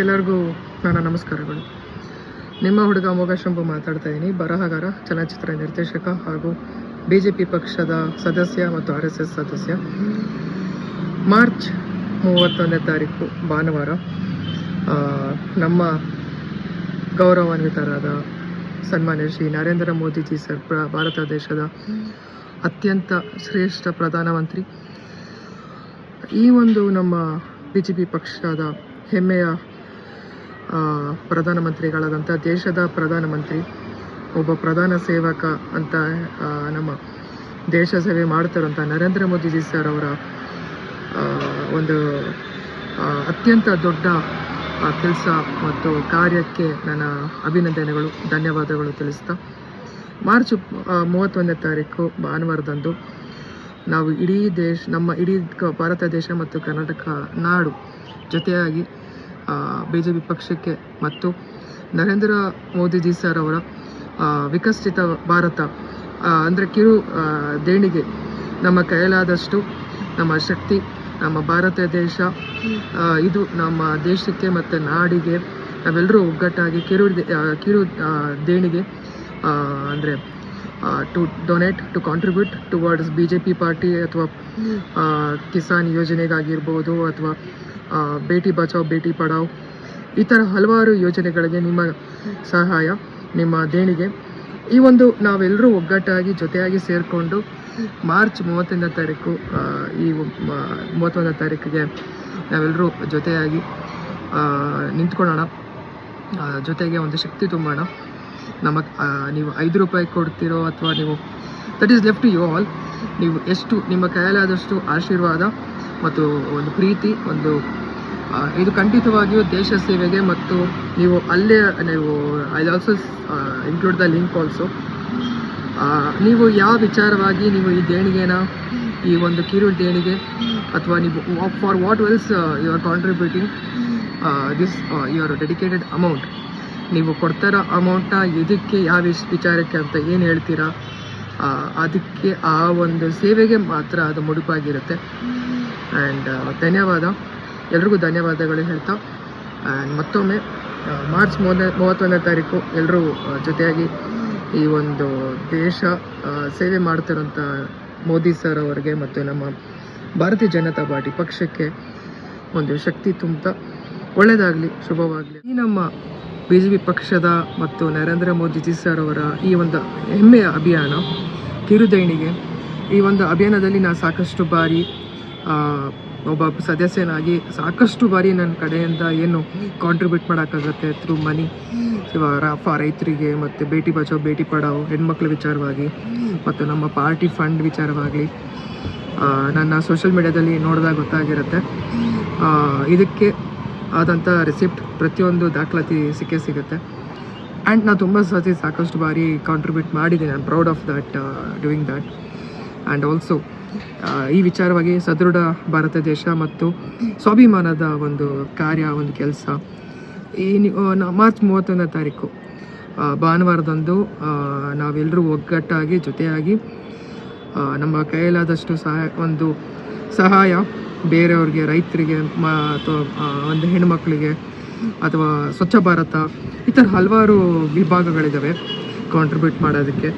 ಎಲ್ಲರಿಗೂ ನನ್ನ ನಮಸ್ಕಾರಗಳು. ನಿಮ್ಮ ಹುಡುಗ ಮೋಗ ಶಂಭು ಮಾತಾಡ್ತಾ ಇದ್ದೀನಿ ಬರಹಗಾರ, ಚಲನಚಿತ್ರ ನಿರ್ದೇಶಕ ಹಾಗೂ ಬಿ ಜೆ ಪಿ ಪಕ್ಷದ ಸದಸ್ಯ ಮತ್ತು ಆರ್ ಎಸ್ ಎಸ್ ಸದಸ್ಯ. ಮಾರ್ಚ್ ಮೂವತ್ತೊಂದನೇ ತಾರೀಕು, ಭಾನುವಾರ ನಮ್ಮ ಗೌರವಾನ್ವಿತರಾದ ಸನ್ಮಾನ್ಯ ಶ್ರೀ ನರೇಂದ್ರ ಮೋದಿಜಿ ಸರ್, ಪ್ರ, ಭಾರತ ದೇಶದ ಅತ್ಯಂತ ಶ್ರೇಷ್ಠ ಪ್ರಧಾನಮಂತ್ರಿ. ಈ ಒಂದು ನಮ್ಮ ಬಿ ಜೆ ಪಿ ಪಕ್ಷದ ಹೆಮ್ಮೆಯ ಪ್ರಧಾನಮಂತ್ರಿಗಳಾದಂಥ ದೇಶದ ಪ್ರಧಾನಮಂತ್ರಿ, ಒಬ್ಬ ಪ್ರಧಾನ ಸೇವಕ ಅಂತ ನಮ್ಮ ದೇಶ ಸೇವೆ ಮಾಡ್ತಾರಂಥ ನರೇಂದ್ರ ಮೋದಿಜಿ ಸರ್ ಅವರ ಒಂದು ಅತ್ಯಂತ ದೊಡ್ಡ ಕೆಲಸ ಮತ್ತು ಕಾರ್ಯಕ್ಕೆ ನನ್ನ ಅಭಿನಂದನೆಗಳು, ಧನ್ಯವಾದಗಳು ತಿಳಿಸ್ತಾ. ಮಾರ್ಚ್ ಮೂವತ್ತೊಂದನೇ ತಾರೀಕು ಭಾನುವಾರದಂದು ನಾವು ಇಡೀ ದೇಶ, ನಮ್ಮ ಇಡೀ ಭಾರತ ದೇಶ ಮತ್ತು ಕರ್ನಾಟಕ ನಾಡು ಜೊತೆಯಾಗಿ ಬಿ ಜೆ ಪಿ ಪಕ್ಷಕ್ಕೆ ಮತ್ತು ನರೇಂದ್ರ ಮೋದಿಜಿ ಸರ್ ಅವರ ವಿಕಸಿತ ಭಾರತ ಅಂದರೆ ಕಿರು ದೇಣಿಗೆ ನಮ್ಮ ಕೈಲಾದಷ್ಟು ನಮ್ಮ ಶಕ್ತಿ, ನಮ್ಮ ಭಾರತ ದೇಶ ಇದು ನಮ್ಮ ದೇಶಕ್ಕೆ ಮತ್ತು ನಾಡಿಗೆ ನಾವೆಲ್ಲರೂ ಒಗ್ಗಟ್ಟಾಗಿ ಕಿರು ಕಿರು ದೇಣಿಗೆ ಅಂದರೆ to donate to contribute towards B J P party ಅಥವಾ ಕಿಸಾನ್ ಯೋಜನೆಗಾಗಿರ್ಬೋದು ಅಥವಾ ಬೇಟಿ ಬಚಾವ್, ಬೇಟಿ ಪಡಾವ್, ಈ ಥರ ಹಲವಾರು ಯೋಜನೆಗಳಿಗೆ ನಿಮ್ಮ ಸಹಾಯ, ನಿಮ್ಮ ದೇಣಿಗೆ. ಈ ಒಂದು ನಾವೆಲ್ಲರೂ ಒಗ್ಗಟ್ಟಾಗಿ ಜೊತೆಯಾಗಿ ಸೇರಿಕೊಂಡು ಮಾರ್ಚ್ ಮೂವತ್ತೊಂದನೇ ತಾರೀಕು ಈ ಮೂವತ್ತೊಂದನೇ ತಾರೀಕಿಗೆ ನಾವೆಲ್ಲರೂ ಜೊತೆಯಾಗಿ ನಿಂತ್ಕೊಳ್ಳೋಣ. ಜೊತೆಗೆ ಒಂದು ಶಕ್ತಿ ತುಂಬೋಣ. ನಮ್ಮ ನೀವು ಐದು ರೂಪಾಯಿ ಕೊಡ್ತಿರೋ ಅಥವಾ ನೀವು that is left you all ನೀವು ಎಷ್ಟು, ನಿಮ್ಮ ಕೈಯಲ್ಲಾದಷ್ಟು ಆಶೀರ್ವಾದ ಮತ್ತು ಒಂದು ಪ್ರೀತಿ, ಒಂದು ಇದು ಖಂಡಿತವಾಗಿಯೂ ದೇಶ ಸೇವೆಗೆ ಮತ್ತು ನೀವು ಅಲ್ಲೇ, ನೀವು I also include the link also ನೀವು ಯಾವ ವಿಚಾರವಾಗಿ ನೀವು ಈ ದೇಣಿಗೆನ, ಈ ಒಂದು ಕಿರು ದೇಣಿಗೆ ಅಥವಾ ನೀವು for what wells you are contributing this your dedicated amount ನೀವು ಕೊಡ್ತಾರ ಅಮೌಂಟ್ನ ಇದಕ್ಕೆ ಯಾವ ವಿಚಾರಕ್ಕೆ ಅಂತ ಏನು ಹೇಳ್ತೀರಾ ಅದಕ್ಕೆ ಆ ಒಂದು ಸೇವೆಗೆ ಮಾತ್ರ ಅದು ಮುಡುಪಾಗಿರುತ್ತೆ. ಆ್ಯಂಡ್ ಧನ್ಯವಾದ. ಎಲ್ರಿಗೂ ಧನ್ಯವಾದಗಳು ಹೇಳ್ತಾ. ಆ್ಯಂಡ್ ಮತ್ತೊಮ್ಮೆ ಮಾರ್ಚ್ ಮೂವತ್ತನೇ ಮೂವತ್ತೊಂದನೇ ತಾರೀಕು ಎಲ್ಲರೂ ಜೊತೆಯಾಗಿ ಈ ಒಂದು ದೇಶ ಸೇವೆ ಮಾಡ್ತಿರೋಂಥ ಮೋದಿ ಸರ್ ಅವರಿಗೆ ಮತ್ತು ನಮ್ಮ ಭಾರತೀಯ ಜನತಾ ಪಾರ್ಟಿ ಪಕ್ಷಕ್ಕೆ ಒಂದು ಶಕ್ತಿ ತುಂಬ್ತಾ ಒಳ್ಳೆಯದಾಗಲಿ, ಶುಭವಾಗಲಿ. ಈ ನಮ್ಮ ಬಿ ಜೆ ಪಿ ಪಕ್ಷದ ಮತ್ತು ನರೇಂದ್ರ ಮೋದಿಜಿ ಸರ್ ಅವರ ಈ ಒಂದು ಹೆಮ್ಮೆಯ ಅಭಿಯಾನ ಕಿರುದೇಣಿಗೆ, ಈ ಒಂದು ಅಭಿಯಾನದಲ್ಲಿ ನಾನು ಸಾಕಷ್ಟು ಬಾರಿ ಒಬ್ಬ ಸದಸ್ಯನಾಗಿ ಸಾಕಷ್ಟು ಬಾರಿ ನನ್ನ ಕಡೆಯಿಂದ ಏನು ಕಾಂಟ್ರಿಬ್ಯೂಟ್ ಮಾಡೋಕ್ಕಾಗತ್ತೆ ಥ್ರೂ ಮನಿ ಫಾರ್ ರೈತರಿಗೆ ಮತ್ತು ಭೇಟಿ ಬಚಾವ್ ಭೇಟಿ ಪಡಾವ್, ಹೆಣ್ಮಕ್ಳ ವಿಚಾರವಾಗಿ ಮತ್ತು ನಮ್ಮ ಪಾರ್ಟಿ ಫಂಡ್ ವಿಚಾರವಾಗಲಿ ನನ್ನ ಸೋಷಿಯಲ್ ಮೀಡ್ಯಾದಲ್ಲಿ ನೋಡಿದಾಗ ಗೊತ್ತಾಗಿರುತ್ತೆ. ಇದಕ್ಕೆ ಆದಂಥ ರಿಸಿಪ್ಟ್ ಪ್ರತಿಯೊಂದು ದಾಖಲಾತಿ ಸಿಕ್ಕೇ ಸಿಗುತ್ತೆ. ಆ್ಯಂಡ್ ನಾನು ತುಂಬ ಸತಿ ಸಾಕಷ್ಟು ಬಾರಿ ಕಾಂಟ್ರಿಬ್ಯೂಟ್ ಮಾಡಿದ್ದೀನಿ I am proud of that doing that and also ಈ ವಿಚಾರವಾಗಿ ಸದೃಢ ಭಾರತ ದೇಶ ಮತ್ತು ಸ್ವಾಭಿಮಾನದ ಒಂದು ಕಾರ್ಯ, ಒಂದು ಕೆಲಸ. ಈ ಮಾರ್ಚ್ ಮೂವತ್ತೊಂದನೇ ತಾರೀಕು ಭಾನುವಾರದಂದು ನಾವೆಲ್ಲರೂ ಒಗ್ಗಟ್ಟಾಗಿ, ಜೊತೆಯಾಗಿ ನಮ್ಮ ಕೈಯಲ್ಲಾದಷ್ಟು ಸಹಾಯ ಒಂದು ಸಹಾಯ ಬೇರೆಯವ್ರಿಗೆ, ರೈತರಿಗೆ, ಮ, ಅಥವಾ ಒಂದು ಹೆಣ್ಮಕ್ಳಿಗೆ, ಅಥವಾ ಸ್ವಚ್ಛ ಭಾರತ, ಈ ಥರ ಹಲವಾರು ವಿಭಾಗಗಳಿದ್ದಾವೆ ಕಾಂಟ್ರಿಬ್ಯೂಟ್ ಮಾಡೋದಕ್ಕೆ.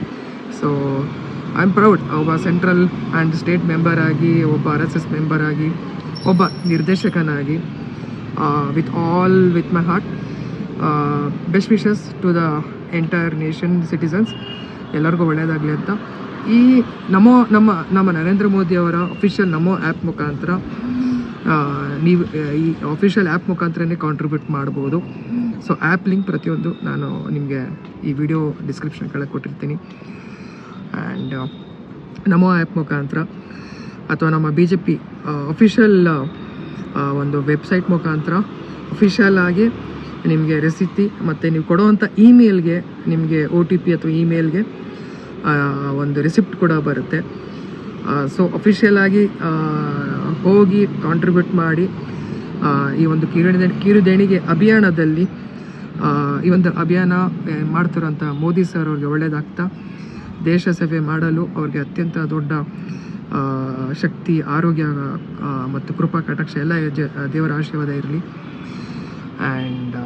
ಸೊ ಐ ಆಮ್ ಪ್ರೌಡ್ ಒಬ್ಬ ಸೆಂಟ್ರಲ್ ಆ್ಯಂಡ್ ಸ್ಟೇಟ್ ಮೆಂಬರ್ ಆಗಿ, ಒಬ್ಬ ಆರ್ ಎಸ್ ಎಸ್ ಮೆಂಬರ್ ಆಗಿ, ಒಬ್ಬ ನಿರ್ದೇಶಕನಾಗಿ with all with my heart best wishes to the entire nation citizens ಎಲ್ಲರಿಗೂ ಒಳ್ಳೆಯದಾಗಲಿ ಅಂತ. ಈ ನಮೋ, ನಮ್ಮ ನಮ್ಮ ನರೇಂದ್ರ ಮೋದಿ ಅವರ ಅಫಿಷಿಯಲ್ ನಮೋ ಆ್ಯಪ್ ಮುಖಾಂತರ ನೀವು, ಈ ಅಫಿಷಿಯಲ್ ಆ್ಯಪ್ ಮುಖಾಂತರನೇ ಕಾಂಟ್ರಿಬ್ಯೂಟ್ ಮಾಡ್ಬೋದು. ಸೊ ಆ್ಯಪ್ ಲಿಂಕ್ ಪ್ರತಿಯೊಂದು ನಾನು ನಿಮಗೆ ಈ ವಿಡಿಯೋ ಡಿಸ್ಕ್ರಿಪ್ಷನ್ ಕೆಳಗೆ ಕೊಟ್ಟಿರ್ತೀನಿ. ಆ್ಯಂಡ್ ನಮೋ ಆ್ಯಪ್ ಮುಖಾಂತರ ಅಥವಾ ನಮ್ಮ ಬಿ ಜೆ ಪಿ ಅಫಿಷಿಯಲ್ ಒಂದು ವೆಬ್ಸೈಟ್ ಮುಖಾಂತರ ಅಫಿಷಿಯಲ್ ಆಗಿ ನಿಮಗೆ ರೆಸಿಪಿ ಮತ್ತು ನೀವು ಕೊಡುವಂಥ ಇಮೇಲ್ಗೆ ನಿಮಗೆ ಒ ಟಿ ಪಿ ಅಥವಾ ಇಮೇಲ್ಗೆ ಒಂದು ರೆಸಿಪ್ಟ್ ಕೂಡ ಬರುತ್ತೆ. ಸೊ ಅಫಿಷಿಯಲ್ ಆಗಿ ಹೋಗಿ ಕಾಂಟ್ರಿಬ್ಯೂಟ್ ಮಾಡಿ ಈ ಒಂದು ಕಿರುಣಿ ಕಿರುದೇಣಿಗೆ ಅಭಿಯಾನದಲ್ಲಿ ಈ ಒಂದು ಅಭಿಯಾನ ಮಾಡ್ತಿರೋಂಥ ಮೋದಿ ಸರ್ ಅವ್ರಿಗೆ ಒಳ್ಳೇದಾಗ್ತಾ ದೇಶ ಸೇವೆ ಮಾಡಲು ಅವ್ರಿಗೆ ಅತ್ಯಂತ ದೊಡ್ಡ ಶಕ್ತಿ, ಆರೋಗ್ಯ ಮತ್ತು ಕೃಪಾ, ಕಟಾಕ್ಷ ಎಲ್ಲ ದೇವರ ಆಶೀರ್ವಾದ ಇರಲಿ. ಆ್ಯಂಡ್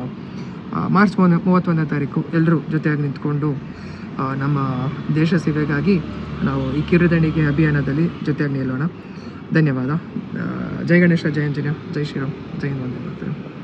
ಮಾರ್ಚ್ ಮೂವತ್ತ, ಮೂವತ್ತೊಂದನೇ ತಾರೀಕು ಎಲ್ಲರೂ ಜೊತೆಯಾಗಿ ನಿಂತ್ಕೊಂಡು ನಮ್ಮ ದೇಶ ಸೇವೆಗಾಗಿ ನಾವು ಈ ಕಿರುದಣಿಗೆ ಅಭಿಯಾನದಲ್ಲಿ ಜೊತೆಯಾಗಿ ನಿಲ್ಲೋಣ. ಧನ್ಯವಾದ. ಜೈ ಗಣೇಶ, ಜೈ ಆಂಜನೇಯ, ಜೈ ಶ್ರೀರಾಮ್, ಜೈ ಹಿಂದ್, ವಂದೇ